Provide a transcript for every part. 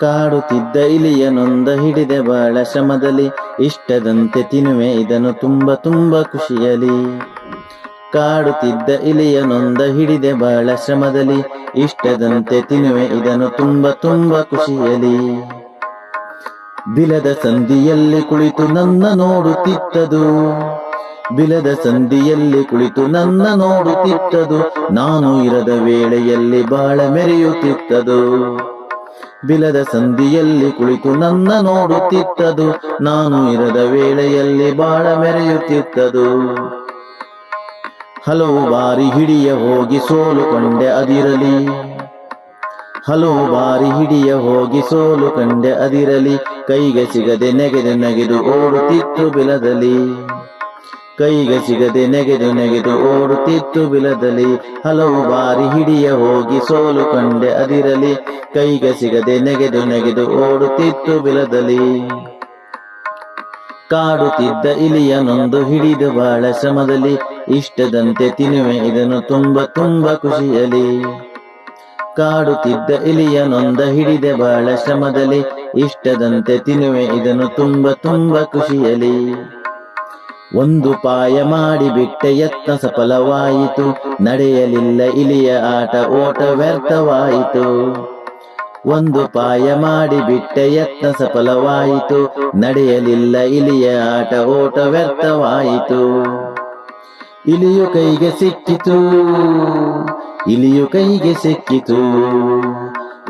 ಕಾಡುತ್ತಿದ್ದ ಇಲಿಯ ನೊಂದ ಹಿಡಿದೆ ಬಾಳ ಶ್ರಮದಲ್ಲಿ. ಇಷ್ಟದಂತೆ ತಿನ್ನುವೆ, ಇದನ್ನು ತುಂಬ ತುಂಬ ಖುಷಿಯಲಿ ಕಾಡುತ್ತಿದ್ದ ಇಲಿಯ ನೊಂದ ಹಿಡಿದೆ ಬಾಳ ಶ್ರಮದಲ್ಲಿ. ಇಷ್ಟದಂತೆ ತಿನ್ನುವೆ, ಇದನ್ನು ತುಂಬ ತುಂಬ ಖುಷಿಯಲಿ ಬಿಲದ ಸಂದಿಯಲ್ಲಿ ಕುಳಿತು ನನ್ನ ನೋಡುತ್ತಿತ್ತದು. ಬಿಲದ ಸಂದಿಯಲ್ಲಿ ಕುಳಿತು ನನ್ನ ನೋಡುತ್ತಿತ್ತದು. ನಾನು ಇರದ ವೇಳೆಯಲ್ಲಿ ಬಾಳ ಮೆರೆಯುತ್ತಿತ್ತದು. ಬಿಲದ ಸಂದಿಯಲ್ಲಿ ಕುಳಿತು ನನ್ನ ನೋಡುತ್ತಿತ್ತದು. ನಾನು ಇರದ ವೇಳೆಯಲ್ಲಿ ಬಾಳ ಮೆರೆಯುತ್ತಿತ್ತದು. ಹಲವು ಬಾರಿ ಹಿಡಿಯ ಹೋಗಿ ಸೋಲು ಕಂಡೆ ಅದಿರಲಿ. ಹಲವು ಬಾರಿ ಹಿಡಿಯ ಹೋಗಿ ಸೋಲು ಕಂಡೆ ಅದಿರಲಿ. ಕೈಗೆ ಸಿಗದೆ ನೆಗೆದು ನೆಗೆದು ಓಡುತ್ತಿತ್ತು ಬಿಲದಲ್ಲಿ. ಕೈಗೆ ಸಿಗದೆ ನೆಗೆದು ನೆಗೆದು ಓಡುತ್ತಿತ್ತು ಬಿಲದಲ್ಲಿ. ಹಲವು ಬಾರಿ ಹಿಡಿಯ ಹೋಗಿ ಸೋಲು ಕಂಡೆ ಅದಿರಲಿ. ಕೈಗೆ ಸಿಗದೆ ನೆಗೆದು ನೆಗೆದು ಓಡುತ್ತಿತ್ತು ಬಿಲದಲ್ಲಿ. ಕಾಡುತ್ತಿದ್ದ ಇಲಿಯ ನೊಂದು ಹಿಡಿದು ಬಾಳ ಶ್ರಮದಲ್ಲಿ. ಇಷ್ಟದಂತೆ ತಿನ್ನುವೆ ಇದನ್ನು ತುಂಬ ತುಂಬ ಖುಷಿಯಲಿ ಕಾಡುತ್ತಿದ್ದ ಇಲಿಯ ನೊಂದ ಹಿಡಿದೆ ಬಾಳ ಶ್ರಮದಲ್ಲಿ. ಇಷ್ಟದಂತೆ ತಿನ್ನುವೆ ಇದನ್ನು ತುಂಬ ತುಂಬ ಖುಷಿಯಲಿ ಒಂದು ಪಾಯ ಮಾಡಿ ಬಿಟ್ಟೆ ಯತ್ನ ಸಫಲವಾಯಿತು. ನಡೆಯಲಿಲ್ಲ ಇಲಿಯ ಆಟ, ಓಟ ವ್ಯರ್ಥವಾಯಿತು. ಒಂದು ಪಾಯ ಮಾಡಿ ಬಿಟ್ಟೆ ಯತ್ನ ಸಫಲವಾಯಿತು. ನಡೆಯಲಿಲ್ಲ ಇಲಿಯ ಆಟ, ಓಟ ವ್ಯರ್ಥವಾಯಿತು. ಇಲಿಯು ಕೈಗೆ ಸಿಕ್ಕಿತು. ಇಲಿಯು ಕೈಗೆ ಸಿಕ್ಕಿತು.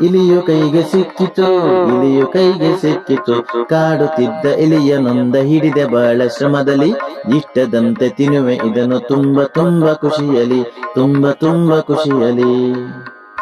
ಇಲಿಯು ಕೈಗೆ ಸಿಕ್ಕಿತು, ಇಲಿಯು ಕೈಗೆ ಸಿಕ್ಕಿತು. ಕಾಡುತ್ತಿದ್ದ ಇಲಿಯ ನೊಂದ ಹಿಡಿದೆ ಬಹಳ ಶ್ರಮದಲ್ಲಿ. ಇಷ್ಟದಂತೆ ತಿನ್ನುವೆ, ಇದನ್ನು ತುಂಬ ತುಂಬ ಖುಷಿಯಲಿ ತುಂಬ ತುಂಬ ಖುಷಿಯಲಿ